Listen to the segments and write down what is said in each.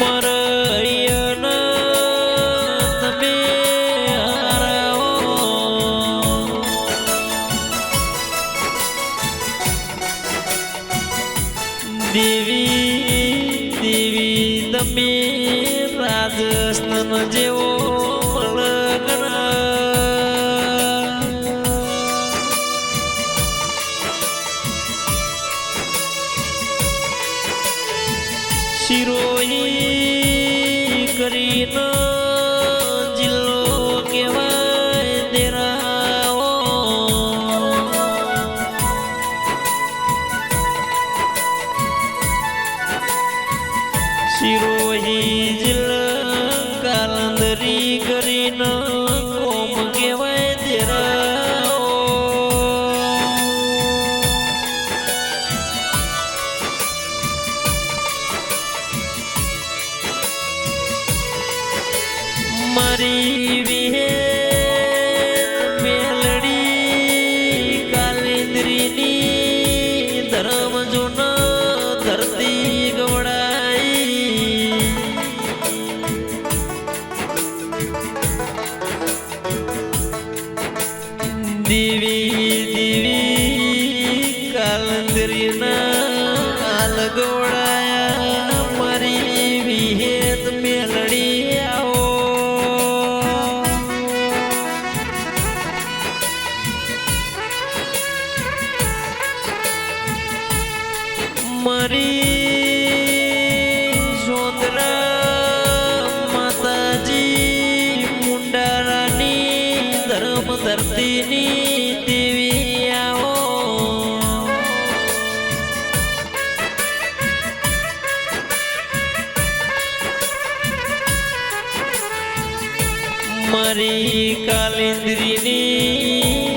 tomorrow TV મારી કાલિંદ્રીની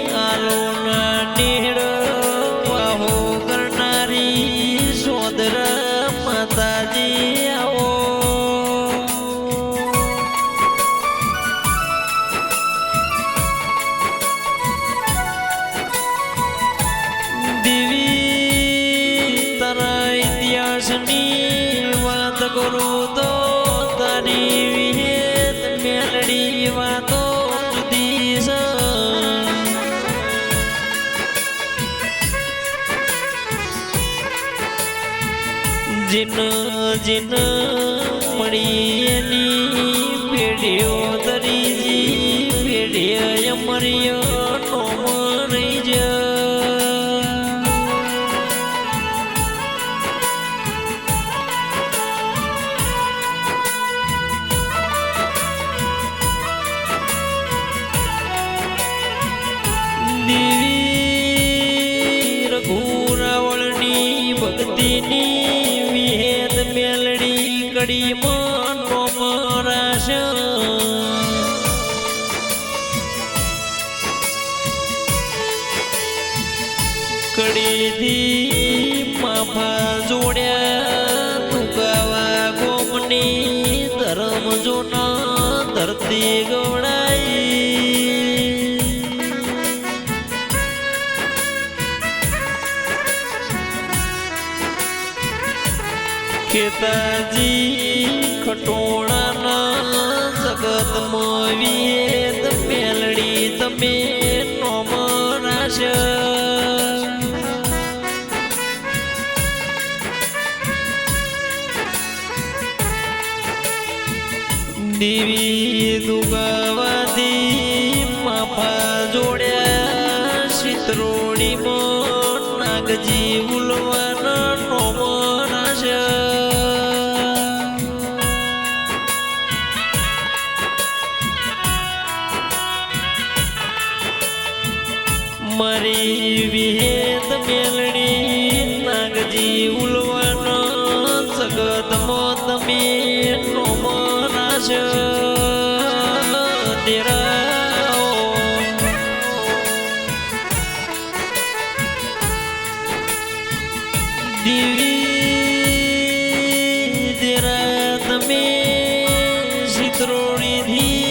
જીન જીન મળી એની પેઢીઓ દરીજી પેઢીઓ મર્યો કડી દી માફા જોડ્યા તુકાવા ગોમની ધર્મ જોના ધરતી ગોડા એવી દુગવતી મફા જોડ્યા શિત્રોણી through the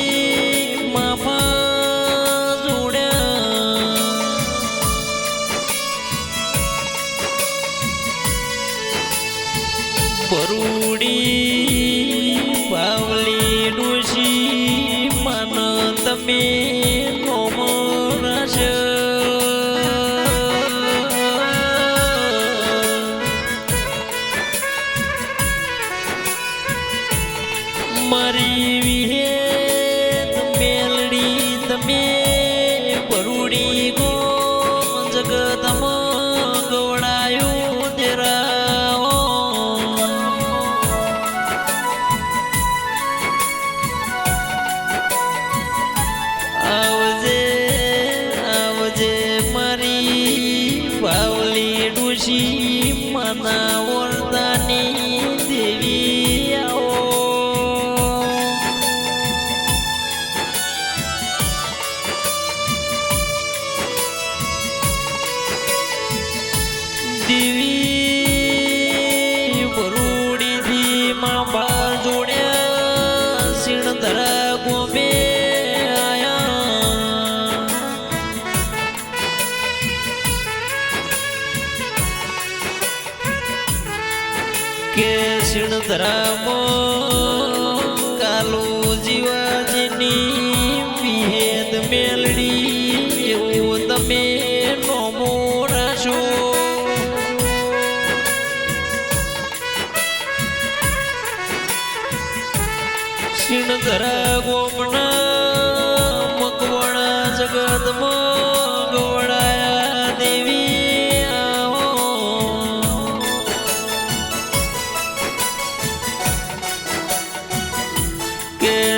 سرمو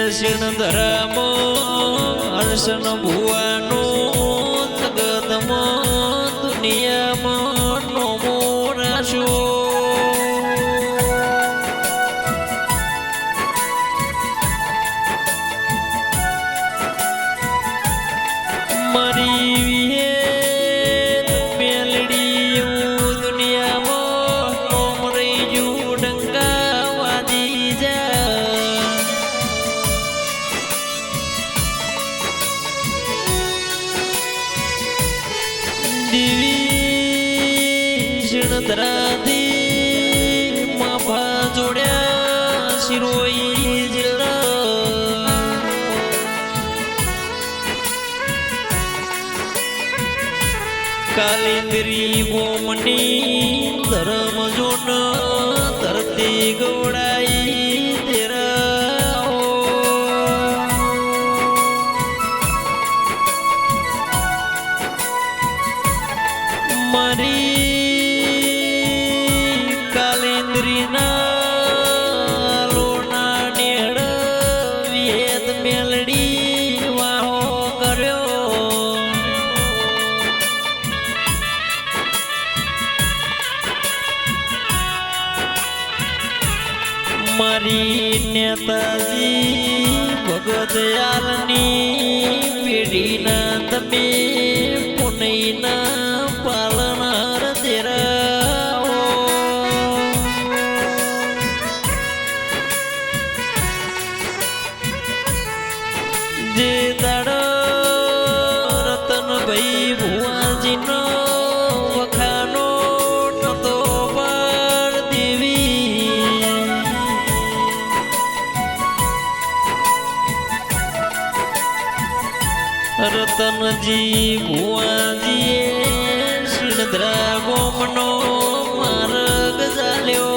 કે સિણધરામાં હર્ષણ ભુવાનું જગતમો દુનિયામાં દેવી શિણધરાથી માફા જોડ્યા શિરોઈ જિલ્લા કાલિંદરી ગોમની ધર્મ મારી નેતાજી ભગત યાલની પેઢીના તમે પુનઈના પાલનહાર રતનજી ભુવાજીએ સિણધરા ગોમનો માર્ગ ચાલ્યો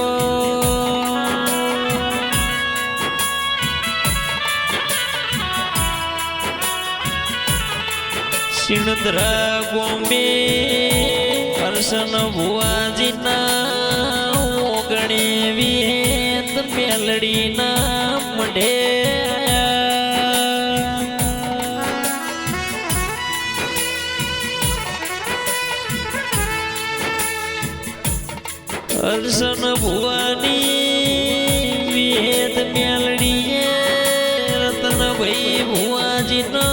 સિણધરા ગોમે હર્ષન ભુવાજીના ઓગણી વિહેત મેલડીના મઢે હર્ષન ભુવાની વિહેત મેલડીએ ભુવાજી નો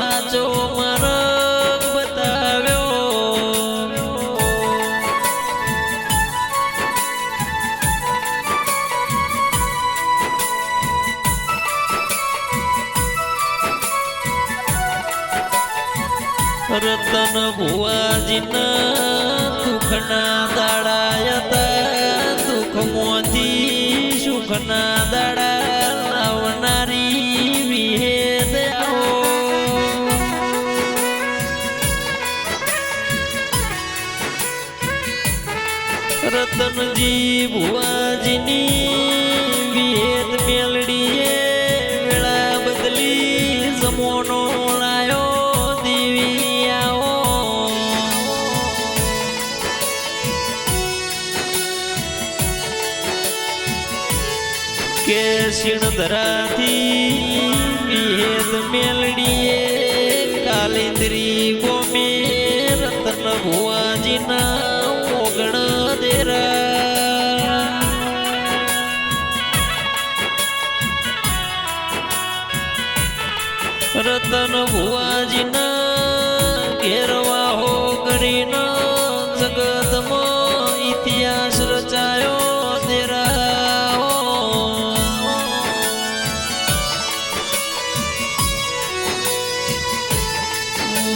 હાચો માર્ગ બતાવ્યો. રતન ભુવાજીના દુઃખના રતનજી ભુવાજીની વેદ મેલ રતન ભુવાજીના ઘેરવા હો કરીને જગતમાં ઇતિહાસ રચાયો તેરા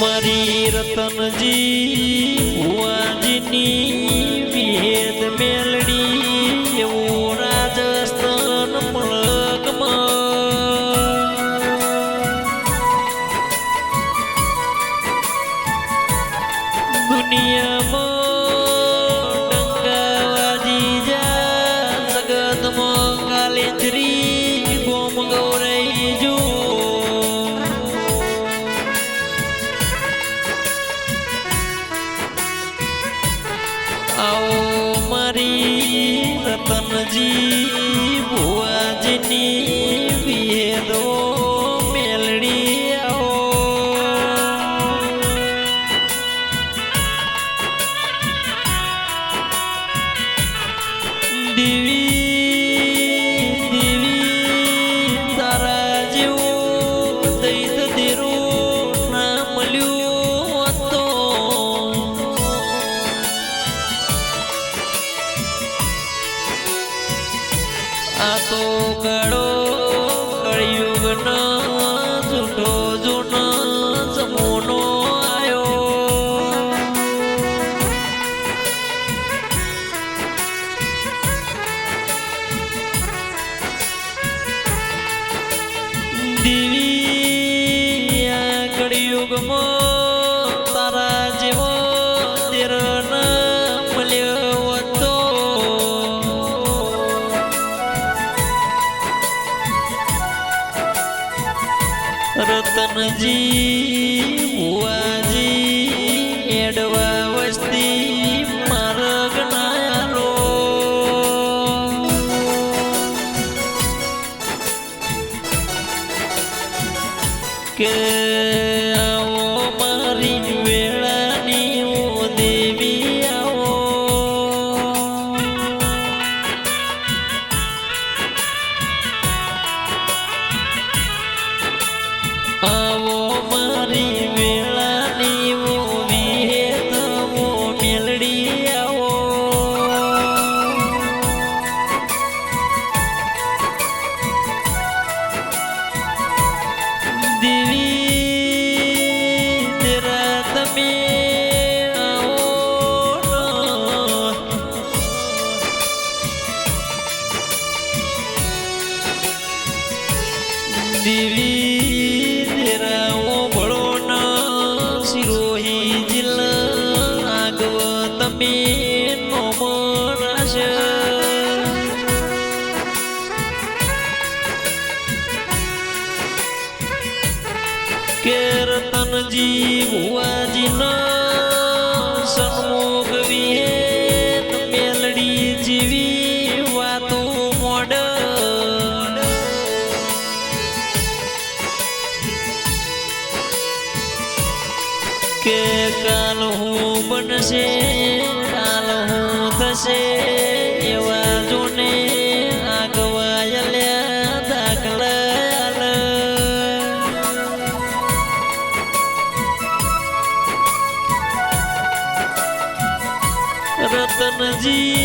મારી રતનજી ભુવાજીની વેદ મેલ Bye. મદનજી બુઆજી એડવા થશે કાલ હું થશે એવા જૂને આગવાયેલા દાખલા રતનજી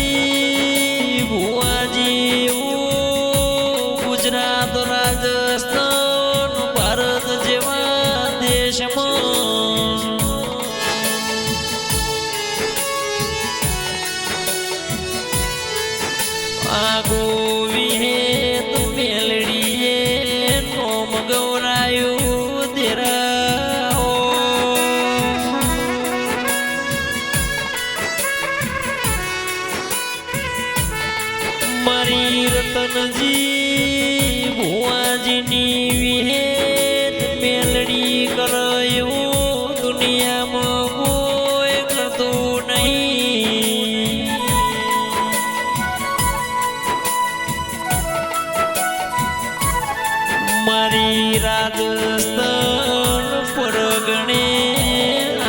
મારી રાજસ્થાન પરગણે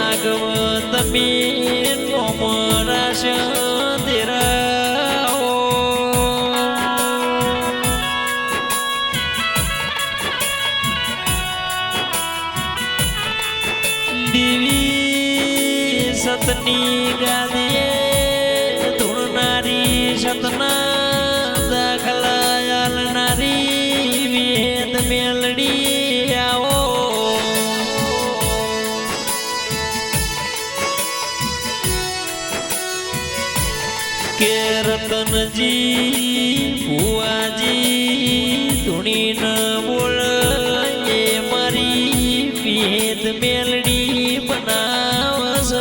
આગવ તમે રતનજી ભુવાજી ધૂણી ન બોલ એ મારી વેદ મેલડી બનાવસ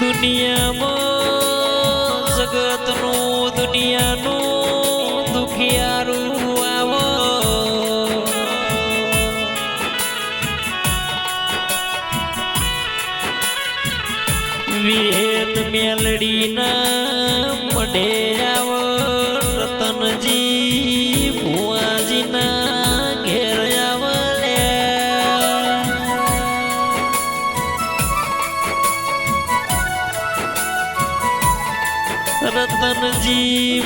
દુનિયામાં રતનજી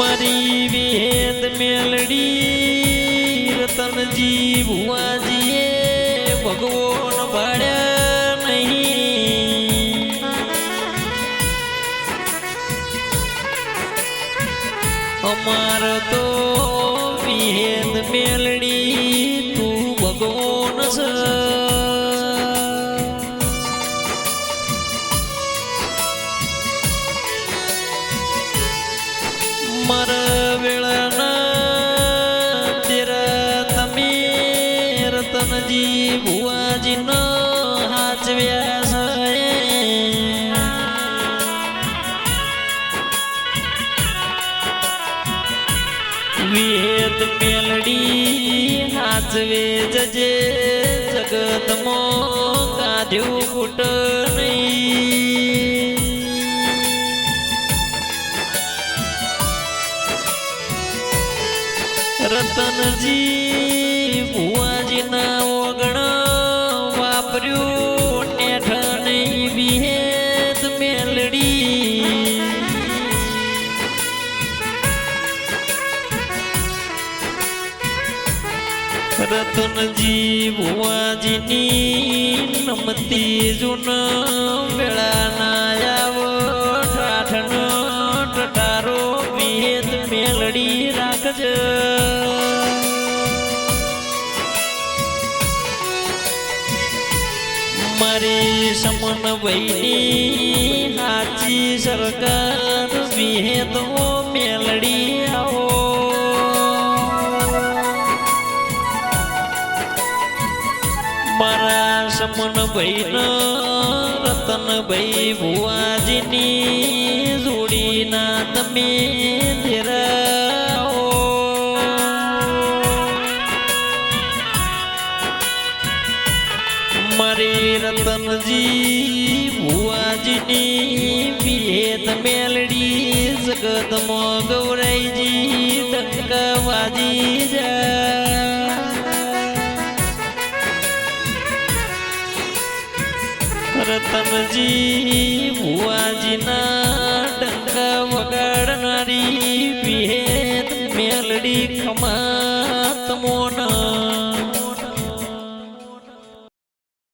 મારી વેદ મેલડી રતનજી ભુવાજીએ ભગવાન ભાડ્યા નહીં. અમાર તો વેદ મેલડી રતનજી ભુવાજીનો હાચવ્યા છે વેદ મેલડી હાચવે જજે જગતમાં કાઢ્યું ફૂટ નહીં. રતનજી ભુવાજીના ઓગણ રતનજી ભુવાજીની નમતી જુન વેળાના આવો ઠાઠનો મેલડી રાખજ. મારી સમન ભાઈની હાચી સરકાર વિહેતો મેલડી આવો મારા સમન રતન ભાઈ ભુવાજીની જોડીના તમે રતનજી ભુવાજીના